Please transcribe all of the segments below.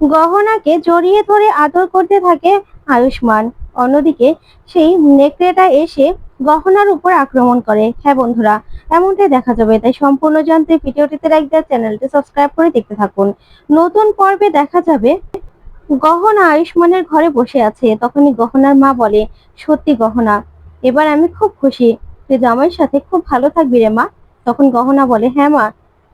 গহনাকে জড়িয়ে ধরে আদর করতে থাকে আয়ুষ্মান। অন্যদিকে সেই নেকড়েটা এসে গহনার উপর আক্রমণ করে। হ্যাঁ বন্ধুরা, এমনটাই দেখা যাবে। তাই সম্পূর্ণ জানতে ভিডিওটিতে লাইক দেওয়ার চ্যানেলটি সাবস্ক্রাইব করে দেখতে থাকুন। নতুন পর্বে দেখা যাবে, গহনা আয়ুষ্মানের ঘরে বসে আছে। তখনই গহনার মা বলে, সত্যি গহনা, এবার আমি খুব খুশি। তুই জামাইয়ের সাথে খুব ভালো থাকবি রে মা। তখন গহনা বলে হ্যাঁ মা,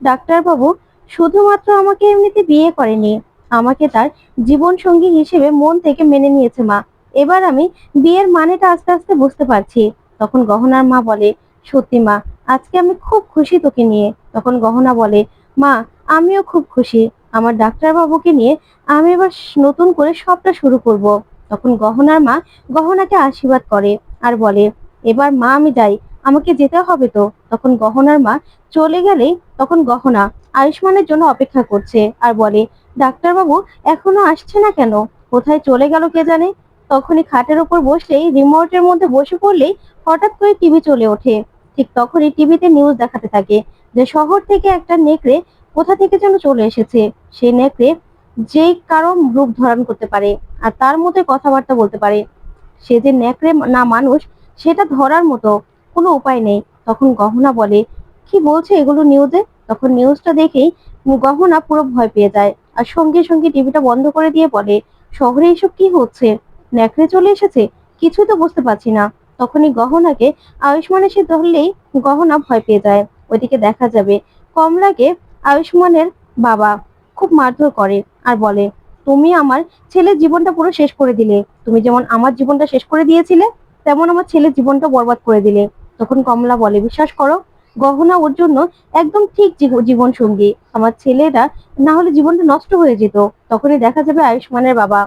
ডাক্তারবাবু শুধুমাত্র আমাকে এমনিতে বিয়ে করেনি। আমাকে তার জীবন সঙ্গী হিসেবে মন থেকে মেনে নিয়েছে মা। এবার আমি বিয়ের মানেটা আস্তে আস্তে বুঝতে পারছি। তখন গহনার মা বলে, সত্যি মা, আজকে আমি খুব খুশি তোকে নিয়ে। তখন গহনা বলে, মা, আমিও খুব খুশি। আমার ডাক্তারবাবুকে নিয়ে আমি এবার নতুন করে সবটা শুরু করব। তখন গহনার মা গহনাকে আশীর্বাদ করে আর বলে, এবার মা আমি যাই। আমাকে যেতে হবে তো। তখন গহনার মা চলে গেলেই তখন গহনা আয়ুষ্মানের জন্য অপেক্ষা করছে আর বলে, ডাক্তারবাবু, এখনও আসছে না কেন? কোথায় চলে গেল কে জানে? তখনই খাটের উপর বসলেই রিমোটের মধ্যে বসে পড়লেই হঠাৎ করে টিভি চলে ওঠে। ঠিক তখনই টিভিতে নিউজ দেখাতে থাকে যে শহর থেকে একটা নেকড়ে কোথা থেকে যেন চলে এসেছে। সেই নেকড়ে যেই কারও রূপ ধারণ করতে পারে আর তার মধ্যে কথাবার্তা বলতে পারে। সে যে নেকড়ে না মানুষ, সেটা ধরার মতো কোনো উপায় নেই। তখন গহনা বলে, কি বলছে এগুলো নিউজে তখন নিউজটা দেখেই গহনা পুরো ভয় পেয়ে যায়। আর সঙ্গে সঙ্গে টিভিটা বন্ধ করে দিয়ে বলে, শহরে এসব কি হচ্ছে? নেকড়ে চলে এসেছে? কিছুই তো বুঝতে পারছি না। তখনই গহনাকে আয়ুষ্মান এসে ধরলেই গহনা ভয় পেয়ে যায়। ওইদিকে দেখা যাবে, কমলাকে আয়ুষ্মানের বাবা খুব মারধর করে আর বলে, তুমি আমার ছেলের জীবনটা পুরো শেষ করে দিলে। তুমি যেমন আমার জীবনটা শেষ করে দিয়েছিলে, তেমন আমার ছেলের জীবনটা বরবাদ করে দিলে। তখন কমলা বলে, বিশ্বাস করো, গহনা ওর জন্য একদম ঠিক জীবন সঙ্গী আমার ছেলেরা না হলে জীবনটা নষ্ট হয়ে যেত। তখনই দেখা যাবে আয়ুষ্মানের বাবা।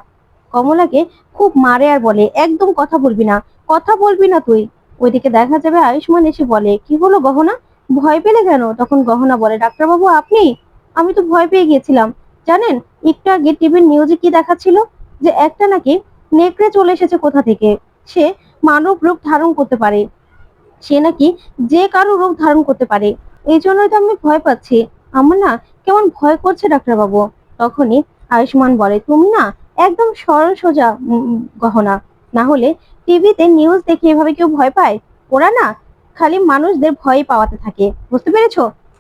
কমলাকে খুব মারে আর বলে, একদম কথা বলবি না, কথা বলবি না তুই। ওইদিকে দেখা যাবে আয়ুষ্মান এসে বলে, কি হলো গহনা? ভয় পেলে কেন? তখন গহনা বলে, ডাক্তারবাবু, আপনি? আমি তো ভয় পেয়ে গিয়েছিলাম। জানেন, একটু আগে টিভির নিউজে কি দেখাচ্ছিল? যে একটা নাকি নেকড়ে চলে এসেছে কোথা থেকে? সে মানব রূপ ধারণ করতে পারে। সে নাকি যে কারও রূপ ধারণ করতে পারে। এই জন্যই তো আমি ভয় পাচ্ছি। আমার না কেমন ভয় করছে ডাক্তারবাবু। তখনই আয়ুষ্মান বলে, তুমি না একদম সরল সোজা গহনা। না হলে টিভিতে নিউজ দেখে এভাবে কেউ ভয় পায়? ওরা না খালি মানুষদের ভয় পাওয়াতে থাকে। বুঝতে পেরেছ?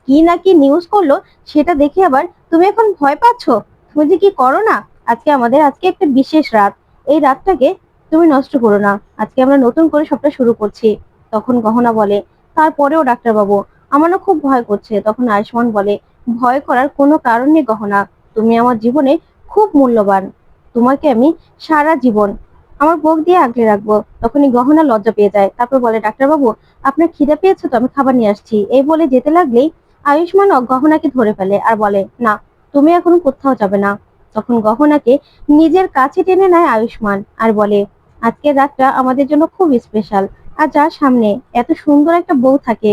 কি না কি নিউজ করল সেটা দেখে আবার তুমি এখন ভয় পাচ্ছ? তুমি যে কি করো না? আজকে আমাদের, আজকে একটা বিশেষ রাত। এই রাতটাকে তুমি নষ্ট করো না। আজকে আমরা নতুন করে সবটা শুরু করছি। তখন গহনা বলে, তারপরেও ডাক্তারবাবু, আমারও খুব ভয় করছে। তখন আয়ুষ্মান বলে, ভয় করার কোনো কারণ নেই গহনা। তুমি আমার জীবনে খুব মূল্যবান। তোমাকে আমি সারা জীবন আমার বুক দিয়ে আগলে রাখব। তখনই গহনা লজ্জা পেয়ে যায়। তারপর বলে, ডাক্তারবাবু, আপনার খিদে পেয়েছে তো, আমি খাবার নিয়ে আসছি। এই বলে যেতে লাগলেই আয়ুষ্মান গহনাকে ধরে ফেলে আর বলে, না, তুমি এখন কোথাও যাবে না। তখন গহনাকে নিজের কাছে টেনে নেয় আয়ুষ্মান আর বলে, আজকের রাতটা আমাদের জন্য খুব স্পেশাল আর যার সামনে এত সুন্দর একটা বউ থাকে,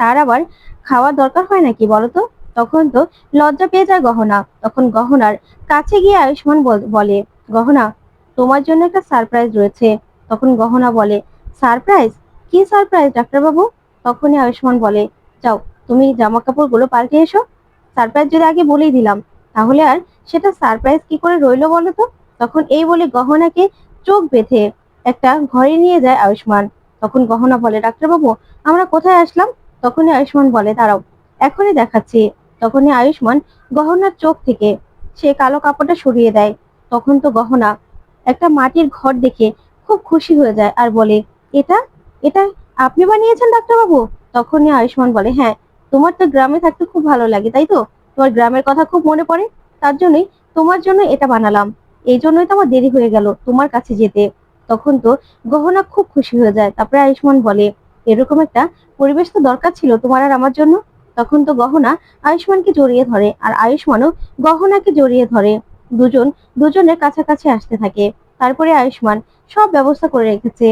তার আবার খাওয়ার দরকার হয় নাকি বলতো? তখন তো লজ্জা পেয়ে যায় গহনা। তখন গহনার কাছে গিয়ে আয়ুষ্মান বলে গহনা, তোমার জন্য একটা সারপ্রাইজ রয়েছে। তখন গহনা বলে সারপ্রাইজ কি সারপ্রাইজ ডাক্তারবাবু? তখনই আয়ুষ্মান বলে, যাও, তুমি জামা কাপড়গুলো পাল্টে এসো। সারপ্রাইজ যদি আগে বলেই দিলাম, তাহলে আর সেটা সারপ্রাইজ কি করে রইল বলো তো তখন এই বলে গহনাকে চোখ বেঁধে একটা ঘরে নিয়ে যায় আয়ুষ্মান। তখন গহনা বলে, ডাক্তারবাবু, আমরা কোথায় আসলাম? তখনই আয়ুষ্মান বলে, দাঁড়াও, এখনই দেখাচ্ছি। তখনই আয়ুষ্মান গহনার চোখ থেকে সে কালো কাপড়টা সরিয়ে দেয়। তখন তো গহনা একটা মাটির ঘর দেখে খুব খুশি হয়ে যায় আর বলে, এটা? এটা আপনি বানিয়েছেন, ডাক্তারবাবু? তখনই আয়ুষ্মান বলে হ্যাঁ তোমার তো গ্রামে থাকতে খুব ভালো লাগে, তাই তো? তোমার গ্রামের কথা খুব মনে পড়ে? তার জন্যই তোমার জন্য এটা বানালাম। এই জন্যই তো আমার দেরি হয়ে গেল তোমার কাছে যেতে। তখন তো গহনা খুব খুশি হয়ে যায়। তারপরে আয়ুষ্মান বলে, এরকম একটা পরিবেশ তো দরকার ছিল তোমার আর আমার জন্য? তখন তো গহনা আয়ুষ্মানকে জড়িয়ে ধরে আর আয়ুষ্মানও গহনাকে জড়িয়ে ধরে। দুজন, দুজনের কাছাকাছি আসতে থাকে। তারপরে আয়ুষ্মান সব ব্যবস্থা করে রেখেছে।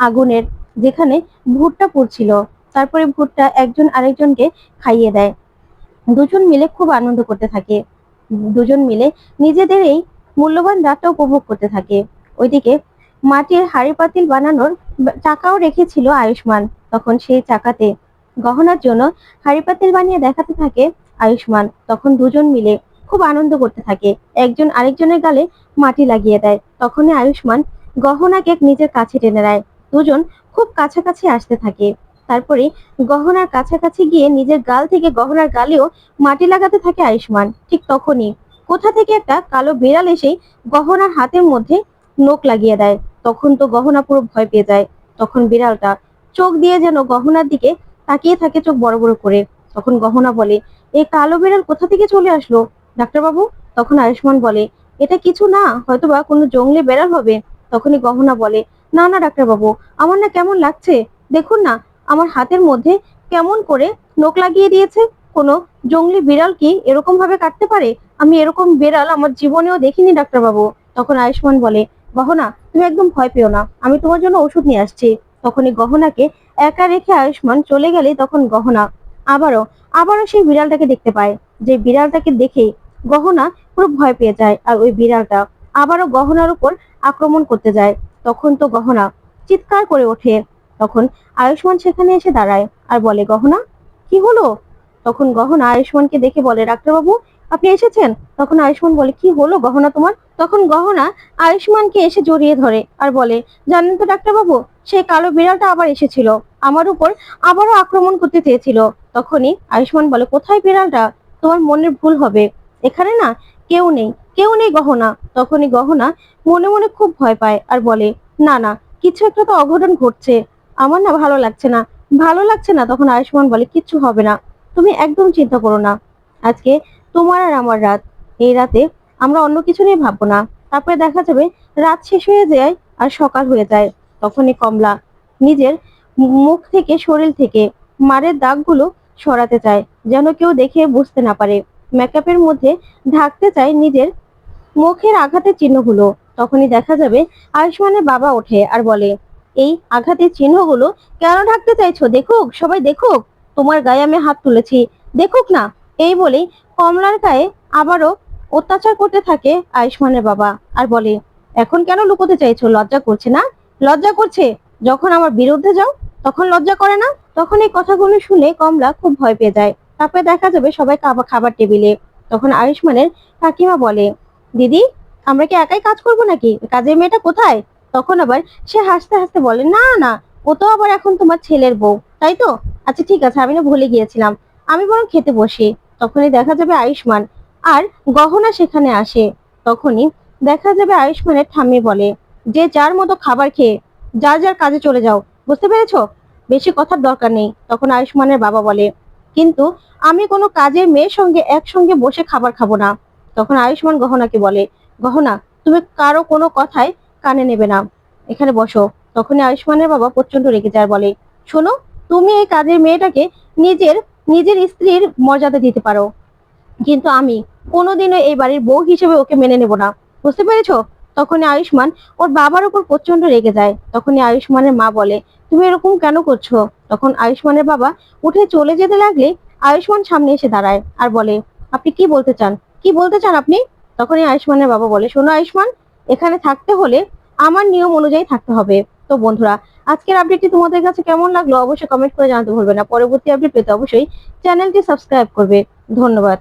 আগুনের যেখানে ভুট্টা পড়ছিল, তারপরে ভুট্টা একজন আরেকজনকে খাইয়ে দেয়। দুজন মিলে খুব আনন্দ করতে থাকে। দুজন মিলে নিজেদের এই মূল্যবান রাতটা উপভোগ করতে থাকে। ওইদিকে মাটির হাড়ি পাতিল বানানোর চাকাও রেখেছিল আয়ুষ্মান। তখন সেই চাকাতে গহনার জন্য হাড়ি পাতিল বানিয়ে দেখাতে থাকে আয়ুষ্মান। তখন দুজন মিলে খুব আনন্দ করতে থাকে। একজন আরেকজনের গালে মাটি লাগিয়ে দেয়। তখনই আয়ুষ্মান গহনাকে নিজের কাছে টেনে নেয়। দুজন খুব কাছাকাছি আসতে থাকে। তারপরে গহনার কাছাকাছি গিয়ে নিজের গাল থেকে গহনার গালেও মাটি লাগাতে থাকে আয়ুষ্মান। ঠিক তখনই কোথা থেকে একটা কালো বিড়াল এসে গহনার হাতের মধ্যে নোক লাগিয়ে দেয়। তখন তো গহনা পুরো ভয় পেয়ে যায়। তখন বিড়ালটা চোখ দিয়ে যেন গহনার দিকে তাকিয়ে থাকে চোখ বড় বড় করে। তখন গহনা বলে এই কালো বিড়াল কোথা থেকে চলে আসলো? ডাক্তারবাবু, তখন আয়ুষ্মান বলে, এটা কিছু না, হয়তোবা কোনো জঙ্গলি বেড়াল হবে। তখনই গহনা বলে, না না, ডাক্তারবাবু, আমার না কেমন লাগছে? দেখুন না, আমার হাতের মধ্যে কেমন করে নোক লাগিয়ে দিয়েছে। কোনো জঙ্গলি বিড়াল কি এরকম ভাবে কাটতে পারে? আমি এরকম বিড়াল আমার জীবনেও দেখিনি, ডাক্তারবাবু। তখন আয়ুষ্মান বলে, গহনা তুমি একদম ভয় পেও না। আমি তোমার জন্য ওষুধ নিয়ে আসছি। তখনই গহনাকে একা রেখে আয়ুষ্মান চলে গেলে তখন গহনা আবারও আবারও সেই বিড়ালটাকে দেখতে পায়। যে বিড়ালটাকে দেখে গহনা পুরো ভয় পেয়ে যায় আর ওই বিড়ালটা আবারও গহনার উপর আক্রমণ করতে যায়। তখন তো গহনা চিৎকার করে ওঠে। তখন আয়ুষ্মান সেখানে এসে দাঁড়ায় আর বলে, গহনা, কি হলো? তখন গহনা আয়ুষ্মানকে দেখে বলে, ডাক্তারবাবু আপনি এসেছেন? তখন আয়ুষ্মান বলে, কি হলো গহনা তোমার? তখন গহনা আয়ুষ্মানকে এসে জড়িয়ে ধরে আর বলে, জানেন তো ডাক্তারবাবু, সেই কালো বিড়ালটা আবার এসেছিল। আমার উপর আবারও আক্রমণ করতে চেয়েছিল। তখনই আয়ুষ্মান বলে, কোথায় বিড়ালটা? তোমার মনের ভুল হবে। এখানে না কেউ নেই কেউ নেই গহনা। তখনই গহনা মনে মনে খুব ভয় পায় আর বলে, না না, কিছু একটা তো অঘটন ঘটছে। আমার না ভালো লাগছে না, ভালো লাগছে না। তখন আয়ুষ্মান বলে, কিচ্ছু হবে না, তুমি একদম চিন্তা করো না। আজকে তোমার আর আমার রাত। এই রাতে আমরা অন্য কিছু নিয়ে ভাববো না। তারপরে দেখা যাবে রাত শেষ হয়ে যায় আর সকাল হয়ে যায়। তখনই কমলা নিজের মুখ থেকে, শরীর থেকে মারের দাগগুলো সরাতে চায়, যেন কেউ দেখে বুঝতে না পারে। মেকআপের মধ্যে ঢাকতে চায় নিজের মুখের আঘাতের চিহ্নগুলো। তখনই দেখা যাবে আয়ুষ্মানের বাবা ওঠে আর বলে, এই আঘাতের চিহ্নগুলো কেন ঢাকতে চাইছো? দেখুক, সবাই দেখুক। তোমার গায়ে আমি হাত তুলেছি। দেখুক না। এই বলেই কমলার গায়ে আবারও অত্যাচার করতে থাকে আয়ুষ্মানের বাবা আর বলে, এখন কেন লুকোতে চাইছো? লজ্জা করছে না? লজ্জা করছে? যখন আমার বিরুদ্ধে যাও, তখন লজ্জা করে না? তখন এই কথাগুলো শুনে কমলা খুব ভয় পেয়ে যায়। তারপরে দেখা যাবে সবাই খাবার টেবিলে। তখন আয়ুষ্মানের কাকিমা বলে, দিদি, আমরা কি একাই কাজ করব নাকি? কাজের মেয়েটা কোথায়? তখন আবার সে হাসতে হাসতে বলে, না না, ও তো আবার এখন তোমার ছেলের বউ, তাই তো? আচ্ছা ঠিক আছে, আমি না ভুলে গিয়েছিলাম। আমি বরং খেতে বসি। তখনই দেখা যাবে আয়ুষ্মান। আর গহনা সেখানে আসে। তখনই দেখা যাবে আয়ুষ্মানের ঠাম্মি বলে, যে যার মতো খাবার খেয়ে যার যার কাজে চলে যাও, বুঝতে পেরেছ? বেশি কথার দরকার নেই। তখন আয়ুষ্মানের বাবা বলে, কিন্তু আমি কোনো কাজের মেয়ের সঙ্গে একসঙ্গে বসে খাবার খাব না। তখন আয়ুষ্মান গহনাকে বলে, গহনা, তুমি কারও কোনো কথায় কানে নেবে না। এখানে বসো। তখনই আয়ুষ্মানের বাবা প্রচণ্ড রেগে যায়, বলে, শোনো, তুমি এই কাজের মেয়েটাকে নিজের নিজের স্ত্রীর মর্যাদা দিতে পারো। কিন্তু আমি কোনোদিনও এই বাড়ির বউ হিসেবে ওকে মেনে নেব না। বুঝতে পেরেছ? তখনই আয়ুষ্মান ওর বাবার উপর প্রচণ্ড রেগে যায়। তখনই আয়ুষ্মানের মা বলে, তুমি এরকম কেন করছ? তখন আয়ুষ্মানের বাবা উঠে চলে যেতে লাগলে আয়ুষ্মান সামনে এসে দাঁড়ায় আর বলে, আপনি কি বলতে চান? কি বলতে চান আপনি? তখনই আয়ুষ্মানের বাবা বলে, শোনো আয়ুষ্মান, এখানে থাকতে হলে আমার নিয়ম অনুযায়ী থাকতে হবে। তো বন্ধুরা, আজকের আপডেটটি তোমাদের কাছে কেমন লাগল অবশ্যই কমেন্ট করে জানাতে ভুলবে না। পরবর্তী আপডেট পেতে অবশ্যই চ্যানেলটি সাবস্ক্রাইব করবে। ধন্যবাদ।